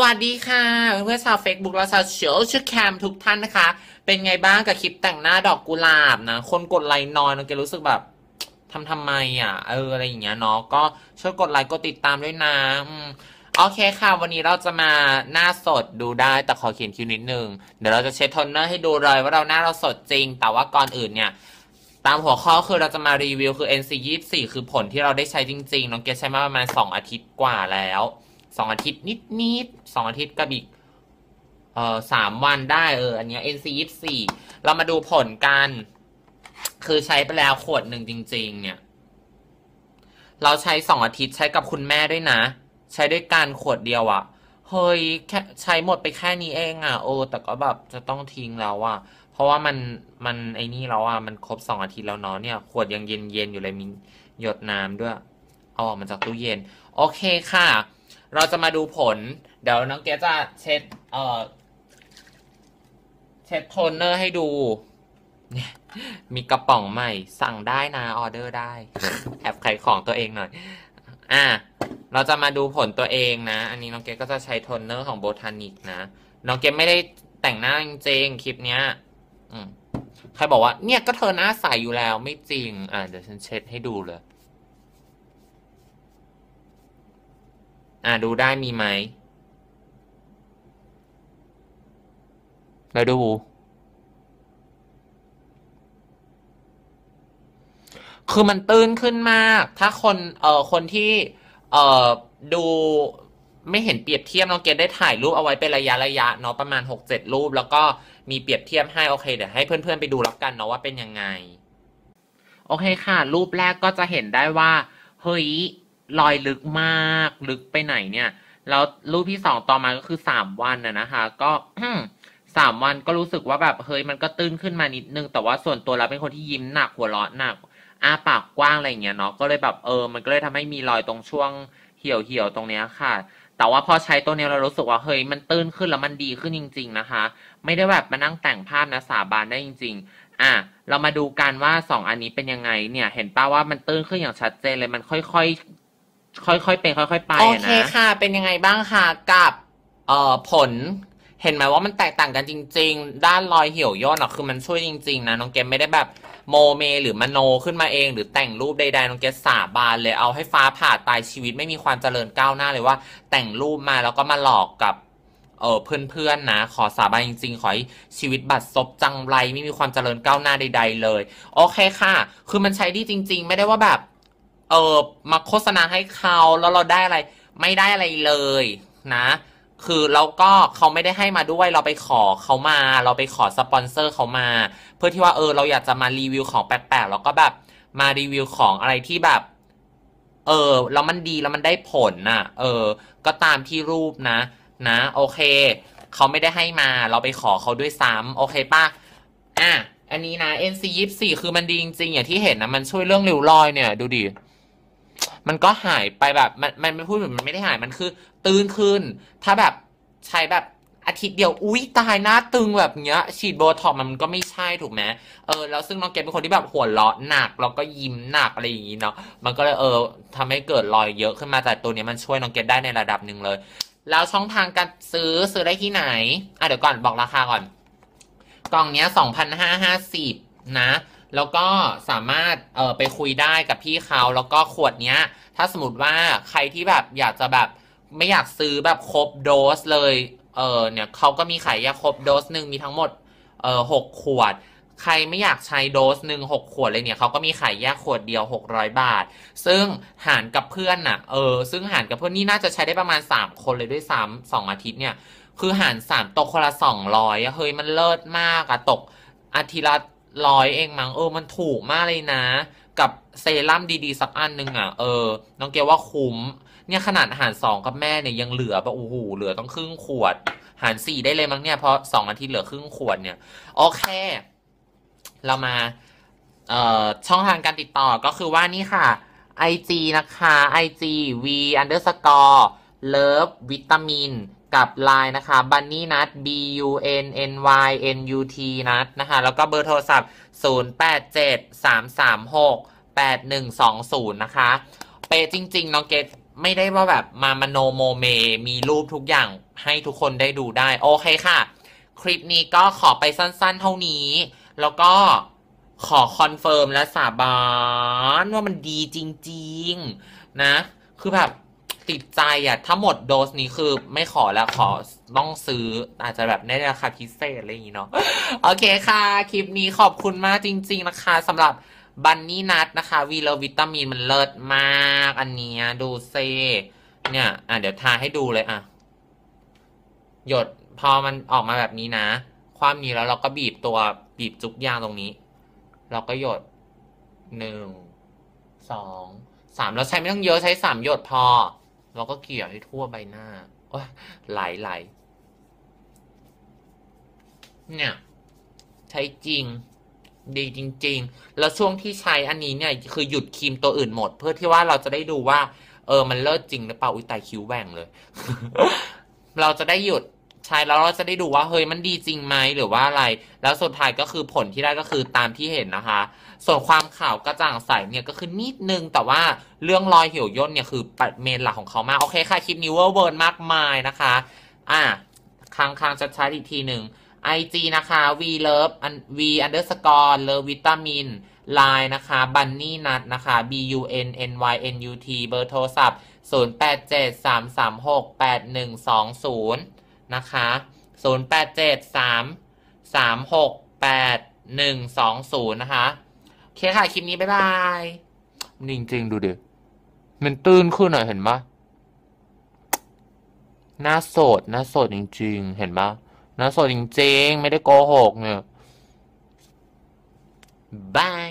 วัสดีค่ะเพื่อนๆชาว Facebook และชาวเชียวชื่อแคมทุกท่านนะคะ เป็นไงบ้างกับคลิปแต่งหน้าดอกกุหลาบนะ คนกดไลค์น้อยน้องเกรู้สึกแบบทำทำไมอะ เอออะไรอย่างเงี้ยเนาะก็ช่วยกดไลค์กดติดตามด้วยนะอโอเคค่ะ วันนี้เราจะมาหน้าสดดูได้แต่ขอเขียนคิวนิดนึง เดี๋ยวเราจะเช็ดโทนเนอร์ให้ดูเลยว่าเราหน้าเราสดจริง แต่ว่าก่อนอื่นเนี่ยตามหัวข้อคือเราจะมารีวิวคือ NC 24 คือผลที่เราได้ใช้จริงๆน้องเกดใช้มาประมาณ 2 อาทิตย์กว่าแล้ว สองอาทิตย์นิดๆสองอาทิตย์กับอีกเอ่อสามวันได้เอออันเนี้ย NC 24เรามาดูผลกัน คือใช้ไปแล้วขวดหนึ่งจริง ๆ เนี่ย เราใช้สองอาทิตย์ใช้กับคุณแม่ด้วยนะ ใช้ด้วยกันขวดเดียวอะ่ะเฮ้ยแค่ใช้หมดไปแค่นี้เองอะ่ะโอ้แต่ก็แบบจะต้องทิ้งแล้วอะ่ะเพราะว่ามันมันไอ้นี่แล้วอะมันครบสองอาทิตย์แล้วเนาะเนี่ย ขวดยังเย็นเย็นๆอยู่เลยมีหยดน้ำด้วยเอาออกมาจากตู้เย็น โอเคค่ะ เราจะมาดูผล เดี๋ยวน้องเกดจะเช็ดเอ่อเช็ดโทนเนอร์ให้ดูมีกระป๋องใหม่สั่งได้นะออเดอร์ได้ แอบขายของตัวเองหน่อย อะเราจะมาดูผลตัวเองนะ อันนี้น้องเกดก็จะใช้โทนเนอร์ของโบทานิกนะ น้องเกดไม่ได้แต่งหน้าจริงคลิปเนี้ยใครบอกว่าเนี่ยก็เธอหน้าใสอยู่แล้วไม่จริง อะเดี๋ยวฉันเช็ดให้ดูเลย อะดูได้มีไหมแล้วดู คือมันตื้นขึ้นมาก ถ้าคน เอ่อ คนที่ เอ่อ ดูไม่เห็นเปรียบเทียบน้องเกดได้ถ่ายรูปเอาไว้เป็นระยะระยะเนาะประมาณ6-7รูป แล้วก็มีเปรียบเทียบให้โอเคเดี๋ยวให้เพื่อนๆไปดูแล้วกันเนาะว่าเป็นยังไง โอเคค่ะ รูปแรกก็จะเห็นได้ว่า เฮ้ย รอยลึกมากลึกไปไหนเนี่ย แล้วรูปที่สองต่อมาก็คือสามวันนะนะคะ ก็สามวันก็รู้สึกว่าแบบเฮ้ยมันก็ตื้นขึ้นมานิดนึง แต่ว่าส่วนตัวเราเป็นคนที่ยิ้มหนักหัวเราะหนักอ้าปากกว้างอะไรเงี้ยเนาะก็เลยแบบเออ มันก็เลยทำให้มีรอยตรงช่วงเหี่ยวเหี่ยวๆตรงเนี้ยค่ะ แต่ว่าพอใช้ตัวเนี้ยเรารู้สึกว่าเฮ้ยมันตื้นขึ้นแล้วมันดีขึ้นจริง ๆนะคะ ไม่ได้แบบมานั่งแต่งภาพนะสาบานได้จริง ๆ อะเรามาดูกันว่าสองอันนี้เป็นยังไงเนี่ย เห็นป้าว่ามันตื้นขึ้นอย่างชัดเจนเลยมันค่อยๆ ค่อยๆเป็นค่อยๆไปโอเคนะค่ะ เป็นยังไงบ้างคะกับเอ่อผล เห็นไหมว่ามันแตกต่างกันจริง ๆ ด้านรอยเหี่ยวย่นอะคือมันช่วยจริง ๆ นะน้องเกมไม่ได้แบบโมเม หรือมโนขึ้นมาเอง หรือแต่งรูปใดๆน้องเกมสาบานเลยเอาให้ฟ้าผ่าตายชีวิตไม่มีความเจริญก้าวหน้าเลยว่า แต่งรูปมาแล้วก็มาหลอกกับเออเพื่อนๆนะ ขอสาบานจริง ๆ ขอให้ชีวิตบัดซบจังไรไม่มีความเจริญก้าวหน้าใด ๆ เลย โอเคค่ะ คือมันใช้ดีจริง ๆ ไม่ได้ว่าแบบ เออมาโฆษณาให้เขาแล้วเราได้อะไร ไม่ได้อะไรเลยนะ คือเราก็เขาไม่ได้ให้มาด้วยเราไปขอเขามา เราไปขอสปอนเซอร์เขามา เพื่อที่ว่าเออ เราอยากจะมารีวิวของแปลกๆแล้วก็แบบมารีวิวของอะไรที่แบบ เออแล้วมันดีแล้วมันได้ผลน่ะ เออ ก็ตามที่รูปนะ นะ โอเคเขาไม่ได้ให้มา เราไปขอเขาด้วยซ้ำโอเคป่ะอะอันนี้นะ NC 24คือมันดีจริงๆอย่างที่เห็นนะมันช่วยเรื่องริ้วรอยเนี่ย ดูดิ มันก็หายไปแบบมันมันไม่พูดเหมือนมันไม่ได้หายมันคือ ตื้นขึ้น ถ้าแบบใช้แบบอาทิตย์เดียวอุ๊ยตายหน้าตึงแบบเนี้ย ฉีดโบท็อกมันก็ไม่ใช่ถูกไหมเออแล้วซึ่งน้องเกดเป็นคนที่แบบหัวเราะหนักแล้วก็ยิ้มหนักอะไรอย่างงี้เนาะมันก็เลยเออทำให้เกิดรอยเยอะขึ้นมาแต่ตัวนี้มันช่วยน้องเกดได้ในระดับหนึ่งเลย แล้วช่องทางการซื้อซื้อได้ที่ไหนอะเดี๋ยวก่อนบอกราคาก่อน กล่องเนี้ยสองพันห้าห้าสิบนะ แล้วก็สามารถเออไปคุยได้กับพี่เขาแล้วก็ขวดเนี้ย ถ้าสมมติว่าใครที่แบบอยากจะแบบไม่อยากซื้อแบบครบโดสเลยเออเนี่ยเขาก็มีขายยาครบโดสหนึ่งมีทั้งหมดเออหกขวด ใครไม่อยากใช้โดสหนึ่งหกขวดเลยเนี่ยเขาก็มีขายแยกขวดเดียวหกร้อยบาท ซึ่งหารกับเพื่อนน่ะเออซึ่งหารกับเพื่อนนี่น่าจะใช้ได้ประมาณสามคนเลยด้วยซ้ำสองอาทิตย์เนี่ยคือหารสามตกคนละสองร้อยเฮ้ยมันเลิศมากอะตกอาทิตย์ละ ร้อยเองมั้งเออ มันถูกมากเลยนะ กับเซรั่มดีๆ สักอันหนึ่งอะ เออ น้องเกลว่าคุ้ม เนี่ยขนาดหารสองกับแม่เนี่ยยังเหลือแบบโอ้โหเหลือต้องครึ่งขวด หารสี่ได้เลยมั้งเนี่ยเพราะสองอาทิตย์เหลือครึ่งขวดเนี่ย โอเค เรามา เอ่อ ช่องทางการติดต่อก็คือว่านี่ค่ะ IG นะคะ IG V underscore love วิตามิน กับ Line นะคะ Bunny Nut B U N N Y N U T นัดนะคะ แล้วก็เบอร์โทรศัพท์ 0 8 7 3 3 6 8 1 2 0 นะคะ เปย์จริงๆน้องเกดไม่ได้ว่าแบบมามโนโมเม มีรูปทุกอย่างให้ทุกคนได้ดูได้ โอเคค่ะ คลิปนี้ก็ขอไปสั้น ๆ เท่านี้ แล้วก็ขอคอนเฟิร์มและสาบานว่ามันดีจริง ๆ นะ คือแบบ ติดใจอะถ้าหมดโดสนี้คือไม่ขอแล้วขอต้องซื้ออาจจะแบบในราคาพิเศษอะไรอย่างงี้เนาะโอเคค่ะ คลิปนี้ขอบคุณมากจริง ๆ นะคะสำหรับบันนี่นัทนะคะวีเลวิตามินมันเลิศมาก อันนี้ดูเซเนี่ย อะเดี๋ยวทาให้ดูเลยอะ หยดพอมันออกมาแบบนี้นะ ความนี้แล้วเราก็บีบตัวบีบจุกยางตรงนี้ เราก็หยดหนึ่งสองสามเราใช้ไม่ต้องเยอะใช้สามหยดพอ เราก็เกี่ยวให้ทั่วใบหน้าโอ้ยไหลไหลเนี่ยใช้จริง ดีจริง ๆ แล้วช่วงที่ใช้อันนี้เนี่ย คือหยุดครีมตัวอื่นหมด เพื่อที่ว่าเราจะได้ดูว่า เออ มันเลิศจริงหรือเปล่าอุ้ยตายคิ้วแหว่งเลย เราจะได้หยุด ใช้แล้วเราจะได้ดูว่าเฮ้ยมันดีจริงไหมหรือว่าอะไร แล้วสุดท้ายก็คือผลที่ได้ก็คือตามที่เห็นนะคะ ส่วนความขาวกระจ่างใสเนี่ยก็คือนิดนึงแต่ว่าเรื่องรอยเหี่ยวย่นเนี่ยคือปัดเมนหลักของเขามากโอเคค่ะคลิปนี้เวอร์เวิร์นมากมายนะคะ อะค้างค้างชัดๆอีกทีหนึ่ง IG นะคะ v love v underscore love vitamin line นะคะ bunny nut นะคะ b u n n y n u t เบอร์โทรศัพท์ 0 8 7 3 3 6 8 1 2 0 นะคะ 0 8 7 3 3 6 8 1 2 0 นะคะ โอเคค่ะ คลิปนี้ บ๊ายบายจริงๆ ดูดิ มันตื้นขึ้นหน่อยเห็นปะหน้าโสดหน้าโสดจริง ๆ เห็นปะหน้าโสดจริง ๆ ไม่ได้โกหกเนี่ยบาย